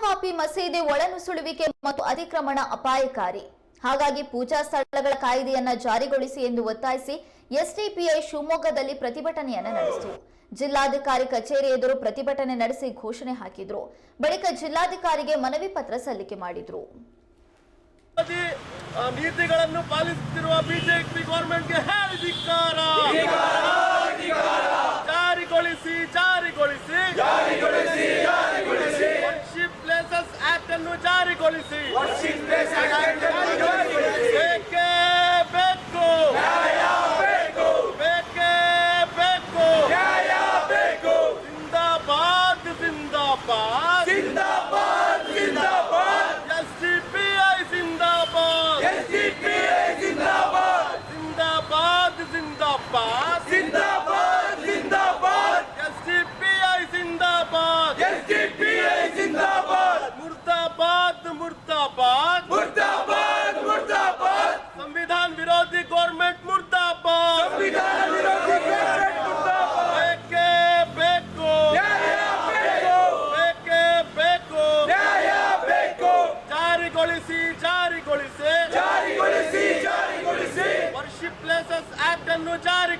ಜ್ಞಾನವಾಪಿ ಮಸೀದಿ ಒಳನುಸುಳುವಿಕೆ ಮತ್ತು ಅತಿಕ್ರಮಣ ಅಪಾಯಕಾರಿ. ಹಾಗಾಗಿ ಪೂಜಾ ಸ್ಥಳಗಳ ಕಾಯ್ದೆಯನ್ನ ಜಾರಿಗೊಳಿಸಿ ಎಂದು ಒತ್ತಾಯಿಸಿ ಎಸ್ಡಿಪಿಐ ಶಿವಮೊಗ್ಗದಲ್ಲಿ ಪ್ರತಿಭಟನೆಯನ್ನ ನಡೆಸಿತು. ಜಿಲ್ಲಾಧಿಕಾರಿ ಕಚೇರಿ ಎದುರು ಪ್ರತಿಭಟನೆ ನಡೆಸಿ ಘೋಷಣೆ ಹಾಕಿದ್ರು. ಬಳಿಕ ಜಿಲ್ಲಾಧಿಕಾರಿಗೆ ಮನವಿ ಪತ್ರ ಸಲ್ಲಿಕೆ ಮಾಡಿದ್ರು. ನೀತಿಗಳನ್ನು ಪಾಲಿಸುತ್ತಿರುವ ಬಿಜೆಪಿ ಗೌರ್ಮೆಂಟ್ಗೆ जारी कॉलेज ಅನ್ನು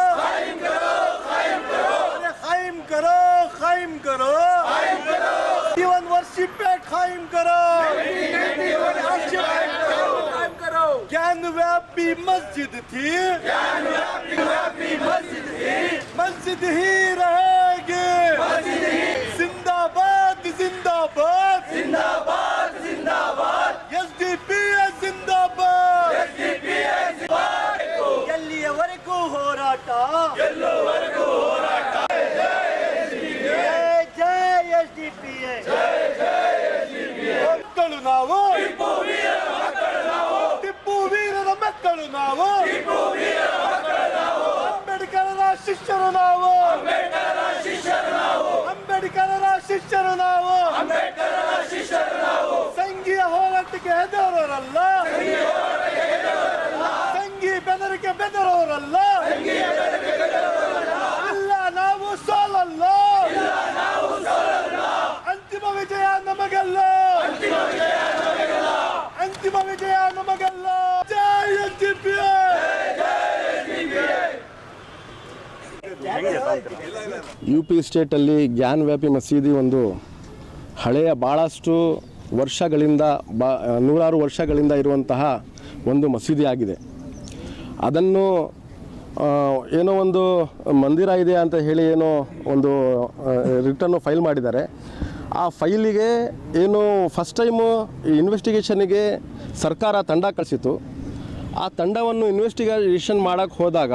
सिपेट कायम करो। ज्ञान व्यापी मस्जिद थी। मस्जिद ही ಮಕ್ಕಳು ನಾವು ಟಿಪ್ಪು ವೀರರ ಮಕ್ಕಳು ನಾವು ಅಂಬೇಡ್ಕರರ ಶಿಷ್ಯರು ನಾವು ಅಂಬೇಡ್ಕರರ ಶಿಷ್ಯರು ನಾವು ಸಂಘೀಯ ಯು ಪಿ ಸ್ಟೇಟಲ್ಲಿ ಜ್ಞಾನ ವ್ಯಾಪಿ ಮಸೀದಿ ಒಂದು ಹಳೆಯ ಭಾಳಷ್ಟು ವರ್ಷಗಳಿಂದ ಬಾ ನೂರಾರು ವರ್ಷಗಳಿಂದ ಇರುವಂತಹ ಒಂದು ಮಸೀದಿ ಆಗಿದೆ ಅದನ್ನು ಏನೋ ಒಂದು ಮಂದಿರ ಇದೆ ಅಂತ ಹೇಳಿ ಏನೋ ಒಂದು ರಿಟರ್ನು ಫೈಲ್ ಮಾಡಿದ್ದಾರೆ. ಆ ಫೈಲಿಗೆ ಏನು ಫಸ್ಟ್ ಟೈಮು ಇನ್ವೆಸ್ಟಿಗೇಷನಿಗೆ ಸರ್ಕಾರ ತಂಡ ಕಳಿಸಿತು ಆ ತಂಡವನ್ನು ಇನ್ವೆಸ್ಟಿಗೇಷನ್ ಮಾಡೋಕ್ಕೆ ಹೋದಾಗ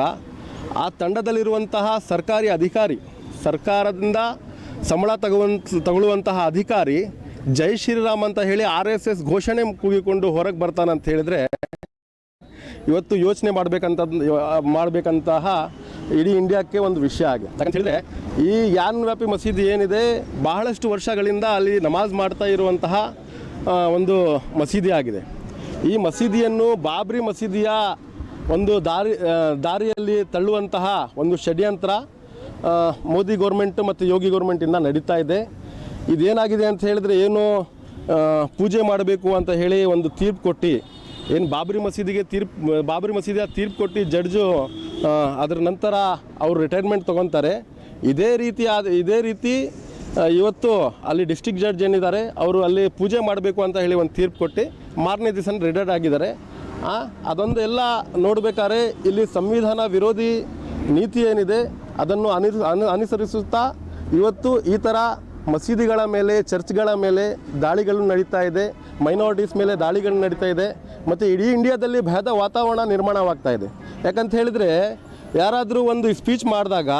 ಆ ತಂಡದಲ್ಲಿರುವಂತಹ ಸರ್ಕಾರಿ ಅಧಿಕಾರಿ ಸರ್ಕಾರದಿಂದ ಸಂಬಳ ತಗುವಂತ, ತಗೊಳ್ಳುವಂತಹ ಅಧಿಕಾರಿ ಜೈ ಶ್ರೀರಾಮ್ ಅಂತ ಹೇಳಿ ಆರ್ ಎಸ್ ಎಸ್ ಘೋಷಣೆ ಕೂಗಿಕೊಂಡು ಹೊರಗೆ ಬರ್ತಾನೆ ಅಂತ ಹೇಳಿದರೆ ಇವತ್ತು ಯೋಚನೆ ಮಾಡಬೇಕಂತ ಮಾಡಬೇಕಂತಹ ಇಡೀ ಇಂಡಿಯಾಕ್ಕೆ ಒಂದು ವಿಷಯ ಆಗಿದೆ. ಯಾಕಂತ ಹೇಳಿದ್ರೆ ಈ ಯಾನ್ ವ್ಯಾಪಿ ಮಸೀದಿ ಏನಿದೆ ಬಹಳಷ್ಟು ವರ್ಷಗಳಿಂದ ಅಲ್ಲಿ ನಮಾಜ್ ಮಾಡ್ತಾ ಇರುವಂತಹ ಒಂದು ಮಸೀದಿ ಆಗಿದೆ. ಈ ಮಸೀದಿಯನ್ನು ಬಾಬ್ರಿ ಮಸೀದಿಯ ಒಂದು ದಾರಿ ದಾರಿಯಲ್ಲಿ ತಳ್ಳುವಂತಹ ಒಂದು ಷಡ್ಯಂತ್ರ ಮೋದಿ ಗೌರ್ಮೆಂಟ್ ಮತ್ತು ಯೋಗಿ ಗೌರ್ಮೆಂಟಿಂದ ನಡೀತಾ ಇದೆ. ಇದೇನಾಗಿದೆ ಅಂತ ಹೇಳಿದ್ರೆ ಏನು ಪೂಜೆ ಮಾಡಬೇಕು ಅಂತ ಹೇಳಿ ಒಂದು ತೀರ್ಪು ಕೊಟ್ಟು ಏನು ಬಾಬ್ರಿ ಮಸೀದಿಗೆ ತೀರ್ಪು ಬಾಬ್ರಿ ಮಸೀದಿಯ ತೀರ್ಪು ಕೊಟ್ಟು ಜಡ್ಜು ಅದರ ನಂತರ ಅವರು ರಿಟೈರ್ಮೆಂಟ್ ತೊಗೊತಾರೆ. ಇದೇ ರೀತಿ ಆದ ಇದೇ ರೀತಿ ಇವತ್ತು ಅಲ್ಲಿ ಡಿಸ್ಟಿಕ್ ಜಡ್ಜ್ ಏನಿದ್ದಾರೆ ಅವರು ಅಲ್ಲಿ ಪೂಜೆ ಮಾಡಬೇಕು ಅಂತ ಹೇಳಿ ಒಂದು ತೀರ್ಪು ಕೊಟ್ಟು ಮಾರನೇ ದಿವಸ ರಿಟೈರ್ಡ್ ಆಗಿದ್ದಾರೆ. ಆ, ಅದೊಂದು ಎಲ್ಲ ನೋಡಬೇಕಾದ್ರೆ ಇಲ್ಲಿ ಸಂವಿಧಾನ ವಿರೋಧಿ ನೀತಿ ಏನಿದೆ, ಅದನ್ನು ಅನುಸ ಅನು, ಅನುಸರಿಸುತ್ತಾ ಇವತ್ತು ಈ ಥರ ಮಸೀದಿಗಳ ಮೇಲೆ, ಚರ್ಚ್ಗಳ ಮೇಲೆ ದಾಳಿಗಳು ನಡೀತಾ ಇದೆ. ಮೈನಾರಿಟೀಸ್ ಮೇಲೆ ದಾಳಿಗಳು ನಡೀತಾ ಇದೆ. ಮತ್ತು ಇಡೀ ಇಂಡಿಯಾದಲ್ಲಿ ಭಯದ ವಾತಾವರಣ ನಿರ್ಮಾಣವಾಗ್ತಾ ಇದೆ. ಯಾಕಂತ ಹೇಳಿದರೆ, ಯಾರಾದರೂ ಒಂದು ಸ್ಪೀಚ್ ಮಾಡಿದಾಗ,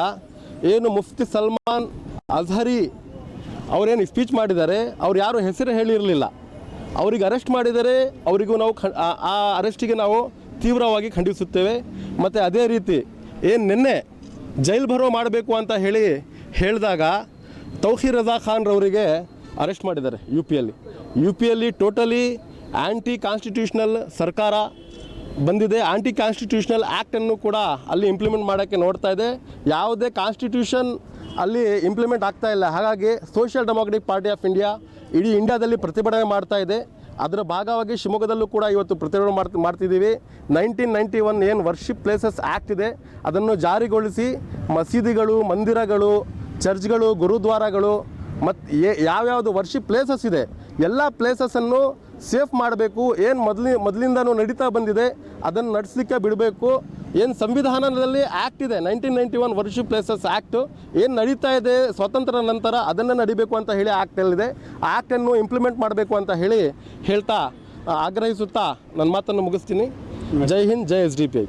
ಏನು ಮುಫ್ತಿ ಸಲ್ಮಾನ್ ಅಜಹರಿ ಅವರೇನು ಸ್ಪೀಚ್ ಮಾಡಿದ್ದಾರೆ, ಅವ್ರು ಯಾರು ಹೆಸರು ಹೇಳಿರಲಿಲ್ಲ. ಅವರಿಗೆ ಅರೆಸ್ಟ್ ಮಾಡಿದರೆ ಅವರಿಗೂ ನಾವು ಆ ಅರೆಸ್ಟಿಗೆ ನಾವು ತೀವ್ರವಾಗಿ ಖಂಡಿಸುತ್ತೇವೆ. ಮತ್ತು ಅದೇ ರೀತಿ ಏನು ನಿನ್ನೆ ಜೈಲ್ ಭರೋ ಮಾಡಬೇಕು ಅಂತ ಹೇಳಿ ಹೇಳಿದಾಗ ತೌಹೀರ್ ರಜಾ ಖಾನ್ ರವರಿಗೆ ಅರೆಸ್ಟ್ ಮಾಡಿದ್ದಾರೆ ಯು ಪಿಯಲ್ಲಿ ಯು ಪಿಯಲ್ಲಿ ಟೋಟಲಿ ಆ್ಯಂಟಿ ಕಾನ್ಸ್ಟಿಟ್ಯೂಷನಲ್ ಸರ್ಕಾರ ಬಂದಿದೆ. ಆ್ಯಂಟಿ ಕಾನ್ಸ್ಟಿಟ್ಯೂಷನಲ್ ಆ್ಯಕ್ಟನ್ನು ಕೂಡ ಅಲ್ಲಿ ಇಂಪ್ಲಿಮೆಂಟ್ ಮಾಡೋಕ್ಕೆ ನೋಡ್ತಾ ಇದೆ. ಯಾವುದೇ ಕಾನ್ಸ್ಟಿಟ್ಯೂಷನ್ ಅಲ್ಲಿ ಇಂಪ್ಲಿಮೆಂಟ್ ಆಗ್ತಾ ಇಲ್ಲ. ಹಾಗಾಗಿ social democratic party of India ಇಡೀ ಇಂಡಿಯಾದಲ್ಲಿ ಪ್ರತಿಭಟನೆ ಮಾಡ್ತಾ ಇದೆ. ಅದರ ಭಾಗವಾಗಿ ಶಿವಮೊಗ್ಗದಲ್ಲೂ ಕೂಡ ಇವತ್ತು ಪ್ರತಿಭಟನೆ ಮಾಡ್ತಾ, ಮಾಡ್ತಿದ್ದೀವಿ. ನೈನ್ಟೀನ್ ನೈಂಟಿ ಒನ್ ಏನು ವರ್ಷಿಪ್ ಪ್ಲೇಸಸ್ ಆ್ಯಕ್ಟ್ ಇದೆ. ಅದನ್ನು ಜಾರಿಗೊಳಿಸಿ ಮಸೀದಿಗಳು, ಮಂದಿರಗಳು, ಚರ್ಚ್ಗಳು, ಗುರುದ್ವಾರಗಳು ಮತ್ತು ಯಾವ್ಯಾವುದು ವರ್ಷಿಪ್ ಪ್ಲೇಸಸ್ ಇದೆ, ಎಲ್ಲ ಪ್ಲೇಸಸ್ಸನ್ನು ಸೇಫ್ ಮಾಡಬೇಕು. ಏನು ಮೊದಲಿ, ಮೊದಲಿಂದನೂ ನಡೀತಾ ಬಂದಿದೆ. ಅದನ್ನು ನಡೆಸಲಿಕ್ಕೆ ಬಿಡಬೇಕು. ಏನು ಸಂವಿಧಾನದಲ್ಲಿ ಆ್ಯಕ್ಟ್ ಇದೆ nineteen ninety one worship places act ಏನು ನಡೀತಾ ಇದೆ ಸ್ವಾತಂತ್ರ್ಯ ನಂತರ ಅದನ್ನು ನಡಿಬೇಕು ಅಂತ ಹೇಳಿ ಆ್ಯಕ್ಟಲ್ಲಿದೆ ಆ ಆ್ಯಕ್ಟನ್ನು ಇಂಪ್ಲಿಮೆಂಟ್ ಮಾಡಬೇಕು ಅಂತ ಹೇಳಿ ಹೇಳ್ತಾ ಆಗ್ರಹಿಸುತ್ತಾ ನನ್ನ ಮಾತನ್ನು ಮುಗಿಸ್ತೀನಿ. ಜೈ ಹಿಂದ್, ಜೈ ಎಸ್ ಡಿ ಪಿ.